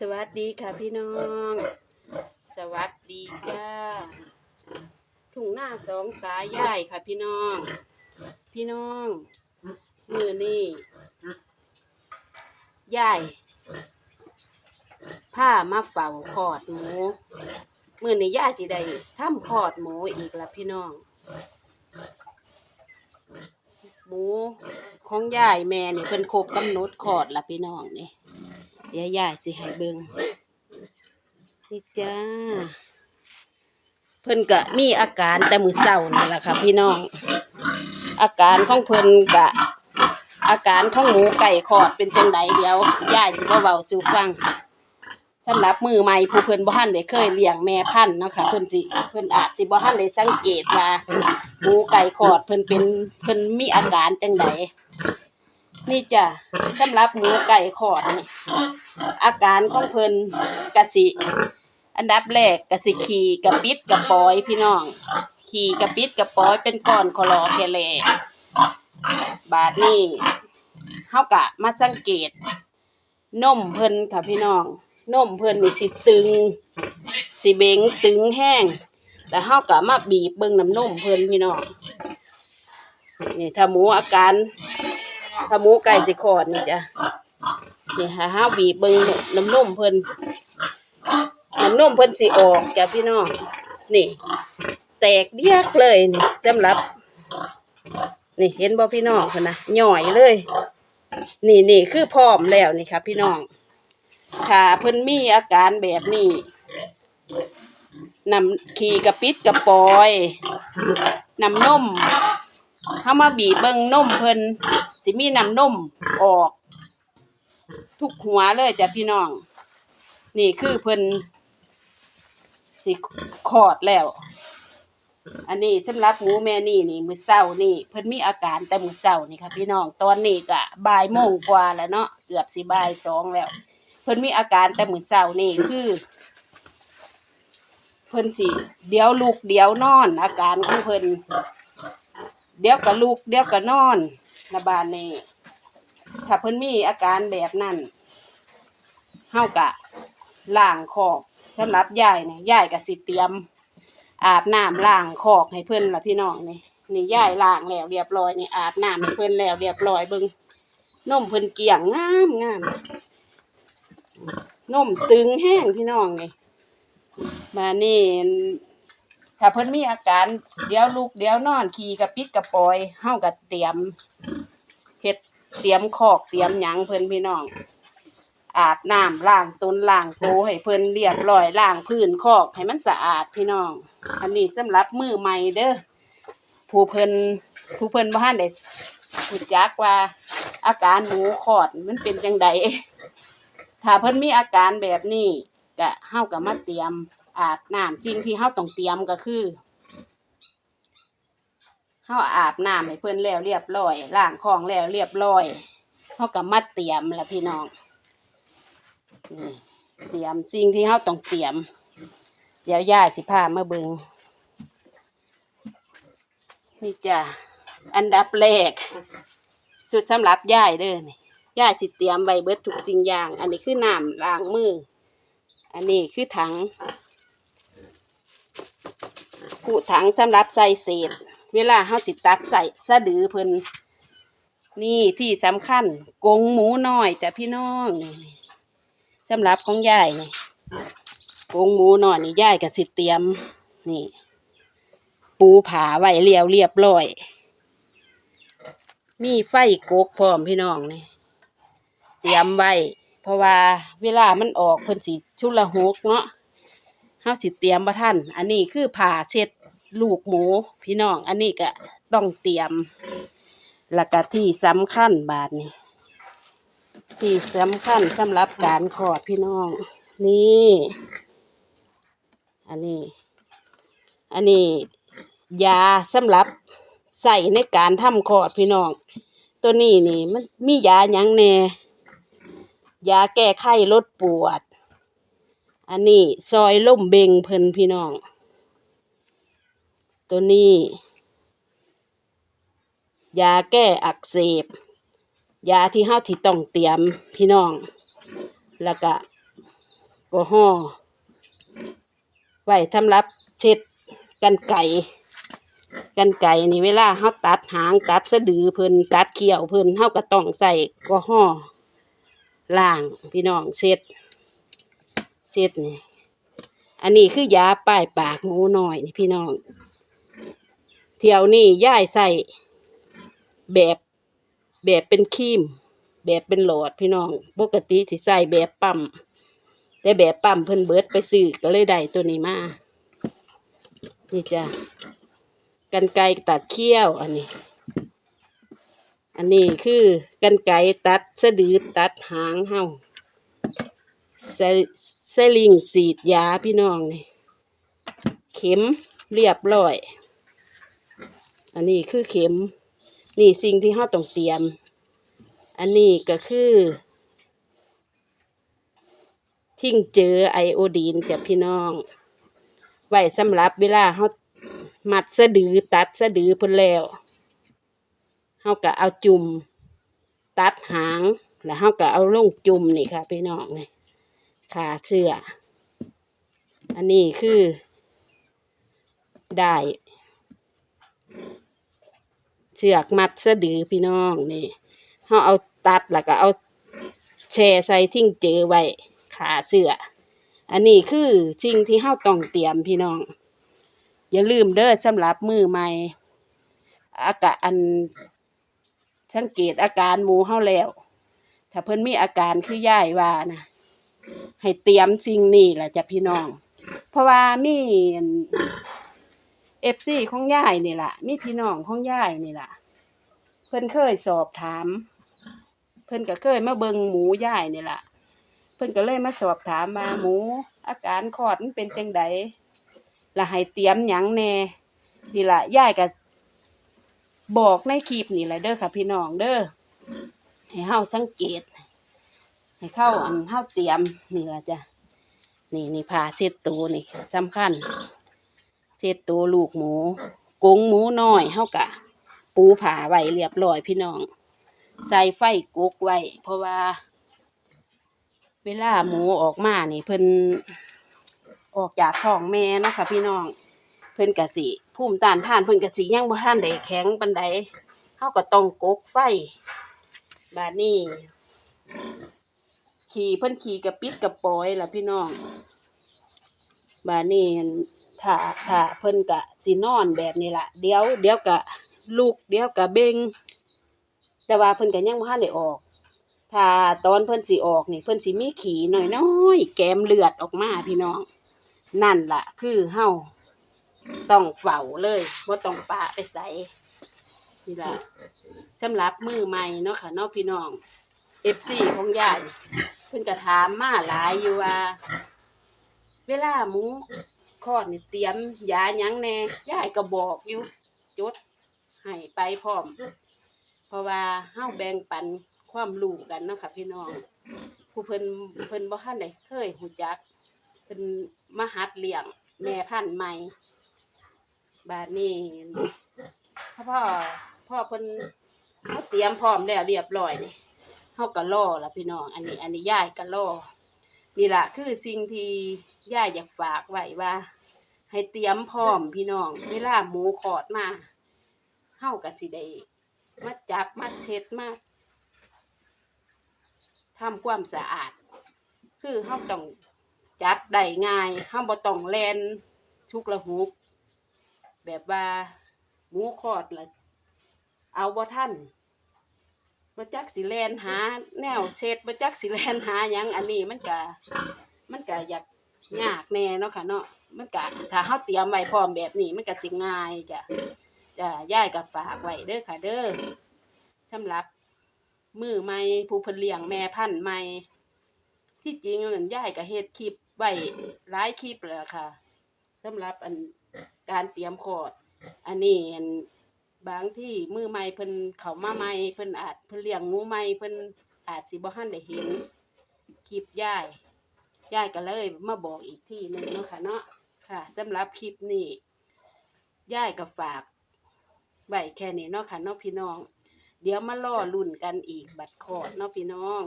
สวัสดีค่ะพี่น้อง สวัสดีจ้าทุ่งหน้าสองตายายค่ะพี่น้อง พี่น้องมือนี่ยายผ้ามาเฝ้าคอดหมูมือนี่ยายสิได้ทำคอดหมูอีกละพี่น้อง หมูของยายแม่นี่เพิ่นครบกำหนดคอดละพี่น้องนี่เดี๋ยว ยายสิให้เบิ่งนี่จ้า เพิ่นก็มีอาการแต่มือเศร้านี่แหละค่ะพี่น้อง อาการของเพิ่นก็อาการของหมูไก่ขอดเป็นจังไดเดียวยายสิมาเว้าสู่ฟังสำหรับมือใหม่ผู้เพิ่นบ่ทันได้เคยเลี้ยงแม่พันธุ์เนาะค่ะเพิ่นสิเพิ่นอาจสิบ่ทันได้สังเกตว่าหมูไก่ขอดเพิ่นเป็นเพิ่นมีอาการจังได นี่จ้ะสำหรับหมูไก่ขอดนี่อาการของเพิ่นกะสิ อันดับแรกกะสิขี่กระปิดกระปอยพี่น้อง ขี่กระปิดกระปอยเป็นก้อนคลอแคแลบาดนี้เฮากะมาสังเกตนมเพิ่นค่ะพี่น้องนมเพิ่นนี่สิตึง สิเบงตึงแห้งแล้วเฮากะมาบีบเบิ่งน้ำนมเพิ่นพี่น้องนี่ถ้าหมูอาการ ถ้าหมูไก่สิคลอดนี่จ้ะนี่ฮะห้าบีบเบิงน้ำนมเพิ่นน้ำนมเพิ่นสิออกจ้ะพี่น้องนี่ แตกเดียกเลยนี่สำรับนี่เห็นบ่พี่น้องเพิ่นนะหน่อยเลย นี่นี่คือพร้อมแล้วนี่ครับ พี่น้องถ้าเพิ่นมีอาการแบบนี้นำขี่กระปิดกระปอยน้ำนมเฮามาบีบเบิ่งนมเพิ่น สิมีน้ำนมออก ทุกหัวเลยจ้ะพี่น้อง นี่คือเพิ่นสิคลอดแล้ว อันนี้สำหรับหมูแม่นี่นี่มือเช้านี่ เพิ่นมีอาการแต่มือเช้านี่ค่ะพี่น้องตอนนี้ก็บ่ายโมงกว่าแล้วเนาะเกือบสิบ่ายสองแล้ว เพิ่นมีอาการแต่มือเช้านี่คือเพิ่นสิเดี๋ยวลุกเดี๋ยวนอน อาการของเพิ่นเดี๋ยวก็ลุกเดี๋ยวก็นอน ระบาดนี้ถ้าเพิ่นมีอาการแบบนั้นเฮากะล้างคอกสำหรับยายเนี่ยยายก็สิเตรียม อาบน้ำล้างคอกให้เพิ่นละพี่น้องนี่นี่ยายล้างแล้วเรียบร้อยนี่อาบน้ำให้เพิ่นแล้วเรียบร้อยเบิ่งนมเพิ่นเกลี่ยงงามงามนมตึงแห้งพี่น้องนี่มานี่ ถ้าเพิ่นมีอาการ เดี๋ยวลุกเดี๋ยวนอนขี่กระปิดกระปอยเฮาก็เตรียมเฮ็ดเตรียมคอกเตรียมหยังเพิ่นพี่น้อง อาบน้ำล้างต้นล้างโตวให้เพิ่นเรียบร้อยล้างพื้นคอกให้มันสะอาดพี่น้อง อันนี้สำหรับมือใหม่เด้อผู้เพิ่นผู้เพิ่นบ่ทันได้รู้จักว่าอาการหมูคลอดมันเป็นจังใดถ้าเพิ่นมีอาการแบบนี้ก็เฮาก็มาเตรียม อาบน้ำจริงที่เฮาต้องเตรียมก็คือเฮาอาบน้ำให้เพิ่นแล้วเรียบร้อยล้างของแล้วเรียบร้อยเฮาก็มาเตรียมแล้วพี่น้องเตรียมสิ่งที่เฮาต้องเตรียม เดี๋ยวย่าสิพามาเบิงนี่จ้ะอันดับแรกสุดสำหรับย่ายเด้อนี่ย่าสิเตรียมไว้เบิดทุกสิ่งอย่าง อันนี้คือน้ำล้างมือ อันนี้คือถัง ผู้ถังสำหรับใส่เศษ เวลาเฮาสิตักใส่สะดือเพิ่นนี่ที่สำคัญกงหมูน้อยจ้ะพี่น้องนี่สำหรับของยายนี่กงหมูน้อยนี่ยายก็สิเตรียม นี่ ปูผาไว้เรียวเรียบร้อย มีไฟกกพร้อมพี่น้องนี่เตรียมไว้เพราะว่าเวลามันออกเพิ่นสิชุลหกเนาะเฮาสิเตรียมบ่ทันอันนี้คือผ่าเช็ด ลูกหมู พี่น้อง อันนี้ก็ต้องเตรียม แล้วก็ที่สำคัญบาดนี้ที่สำคัญสำหรับการคลอดพี่น้อง นี่ อันนี้ อันนี้ยาสำหรับใส่ในการทำคลอดพี่น้อง ตัวนี้นี่มันมียาหยังแน่ยาแก้ไข้ลดปวด อันนี้ซอยล่มเบงเพิ่นพี่น้อง ตัวนี้ ยาแก้อักเสบ ยาที่เฮาที่ต้องเตรียมพี่น้อง แล้วก็กอฮอไว้สำรับเช็ดกันไก่กันไก่นี่เวลาเฮาตัดหางตัดสะดือเพิ่นตัดเขี้ยวเพิ่นเฮาก็ต้องใส่กอฮอล์ล้างพี่น้องเช็ดเช็ดนี่อันนี้คือยาป้ายปากหมูน้อยนี่พี่น้อง ที่ยวนี้ย่ายใส่แบบแบบเป็นครีม แบบเป็นหลอดพี่น้อง ปกติสิใส่แบบปั๊มแต่แบบปั๊มเพิ่นเบิดไปซื้อก็เลยได้ตัวนี้มา นี่จ้ะกันไกตัดเขี้ยวอันนี้ อันนี้คือกันไกตัดสะดือตัดหางเฮาใส่ใส่ลิงสีดยาพี่น้องนี่ เข็มเรียบร้อย อันนี้คือเข็ม นี่สิ่งที่เราต้องเตรียม อันนี้ก็คือ ทิ้งเจอไอโอดีนจ้ะพี่น้อง ไว้สำหรับเวลาเรามัดสะดือตัดสะดือพิ่นแล้วเราก็เอาจุ่ม ตัดหาง แล้วเราก็เอาลงจุ่มนี่ค่ะพี่น้องนี่ขาเชืออันนี้คือ ได้ เชือกมัดสะดือพี่น้องนี่เขาเอาตัดแล้วก็เอาแช่ใส่ทิ้งเจอไว้ขาเสืออันนี้คือสิ่งที่เฮาต้องเตรียมพี่น้อง อย่าลืมเด้อสำหรับมือใหม่อากาอันสังเกตอาการหมูเฮาแล้ว ถ้าเพิ่นมีอาการคือย่ายว่านะให้เตรียมสิ่งนี้แหละจ้ะพี่น้อง เพราะว่ามี เอฟซีของยายนี่ล่ะมีพี่น้องของยายนี่ล่ะเพิ่นเคยสอบถาม เพิ่นก็เคยมาเบิงหมูยายนี่ล่ะเพิ่นก็เลยมาสอบถามมาหมู อาการคลอดมันเป็นจังไดและให้เตรียมหยังแน่นี่ล่ะยายก็บอกในคลิปนี่แหละเด้อค่ะ พี่น้องเด้อให้เฮาสังเกต ให้เข้าอันเฮาเตรียมนี่ล่ะจ้ะนี่นี่ผ้าเช็ดตัวนี่สำคัญ เศษตัวลูกหมูกงหมูน้อยเฮากะ ปูผาไว้เรียบร้อยพี่น้อง ใส่ไฟกุกไว้เพราะว่า เวลาหมูออกมานี่เพิ่นออกจากท้องแม่เนาะค่ะพี่น้อง เพิ่นกะสิภูมิต้านทานเพิ่นกะสิยังบ่ทันได้แข็งปานใดเฮาก็ต้องกกไฟบาดนี้ขี่เพิ่นขี่กระปิดกระปอยล่ะพี่น้องบาดนี้ ถ้าถ้าเพิ่นกะสินอนแบบนี้ละเดี๋ยวเดี๋ยวกะลุกเดี๋ยวกะเบงแต่ว่าเพิ่นก็ยังบ่ทันได้ออก ถ้าตอนเพิ่นสิออกนี่เพิ่นสิมีขี้น้อยๆแกมเลือดออกมาพี่น้อง นั่นล่ะ คือเฮาต้องเฝ้าเลยบ่ต้องปะไปใส่นี่ล่ะสำหรับมือใหม่เนาะค่ะเนาะพี่น้อง FC ของยายเพิ่นก็ถามมาหลายอยู่ว่า เวลาหมู คลอดนี่เตรียมยาหยังแน่ยายก็บอกอยู่จดให้ไปพร้อม เพราะว่าเฮาแบ่งปันความรู้กันเนาะค่ะพี่น้องผู้เพิ่นเพิ่นบ่ทันได้เคยฮู้จักเพิ่นมาหัดเลี้ยงแม่พันธุ์ใหม่ บาดนี้พ่อพ่อพ่อเพิ่นเฮาเตรียมพร้อมแล้วเรียบร้อยนี่เฮาก็รอล่ะพี่น้อง อันนี้ อันนี้ยายก็รอนี่ล่ะคือสิ่งที่ย่าอยากฝากไว้ว่า ให้เตรียมพร้อมพี่น้อง เวลาหมูขอดมาเฮาก็สิได้มาจับมาเช็ดมาทำความสะอาด คือเฮาต้องจับได้ง่ายเฮาบ่ต้องแลนชุกละหุก แบบว่าหมูขอดละเอาบ่ทันบ่จักสิแลนหา แนวเช็ดบ่จักสิแลนหาหยังอันนี้มันก็มันก็อยากยากแน่เนาะค่ะเนาะ มันก็ถ้าเฮาเตรียมไว้พร้อมแบบนี้ มันก็สิง่ายจ้ะจ้ะยายก็ฝากไว้เด้อค่ะเด้อสำหรับ มือใหม่ผู้เพิ่นเลี้ยงแม่พันธุ์ใหม่ ที่จริงนั่นยายก็เฮ็ดคลิปไว้หลายคลิปแล้วค่ะสำหรับอันการเตรียมคลอด อันนี้อันบางที่มือใหม่เพิ่นเข้ามาใหม่เพิ่นอาจเพิ่นเลี้ยงงูใหม่เพิ่นอาจสิบ่ทันได้เห็นคลิปยายยายก็เลยมาบอกอีกที่หนึ่งเนาะค่ะเนาะ ค่ะสำหรับคลิปนี้ย่ายก็ฝากไว้แค่นี้เนาะค่ะเนาะพี่น้อง เดี๋ยวมาล่อลุ่นกันอีกบัดคอดเนาะพี่น้อง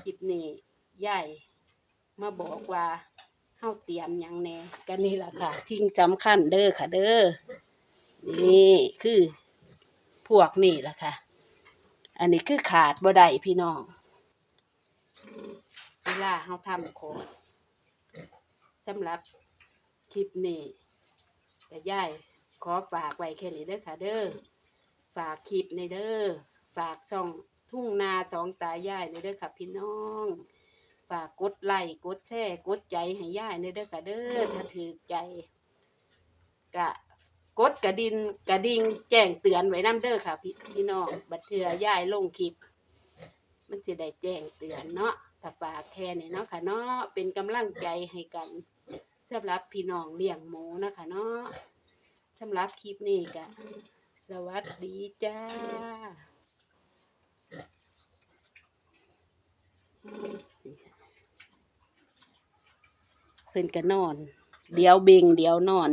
คลิปนี้ย่ายมาบอกว่าเฮาเตรียมหยังแหน่กันนี่แหละค่ะ ทิ้งสำคัญเด้อค่ะเด้อนี่คือพวกนี่แหละค่ะ อันนี้คือขาดบ่ได้พี่น้องเวลาเฮาทำโคดสำหรับ ลิปนี้แต่ย่ายขอฝากไว้แค่นี้เด้อค่ะเด้อฝากคลิปในเด้อฝากช่องทุ่งนาสองตายายในเด้อค่ะพี่น้อง ฝากกดไลค์กดแชร์กดใจให้ย่ายในเด้อค่ะเด้อถ้าถือใจกะกดกระดินกระดิ่งแจ้งเตือนไว้น้ำเด้อค่ะ พี่พี่น้องบัดเทือย่ายลงคลิป มันจะได้แจ้งเตือนเนาะถ้าฝากแค่นี้เนาะค่ะเนาะเป็นกำลังใจให้กัน สำหรับพี่น้องเลี้ยงหมูนะคะเนาะสำหรับคลิปนี้กะสวัสดีจ้า เพิ่นก็นอน เดี๋ยวเบ่งเดี๋ยวนอน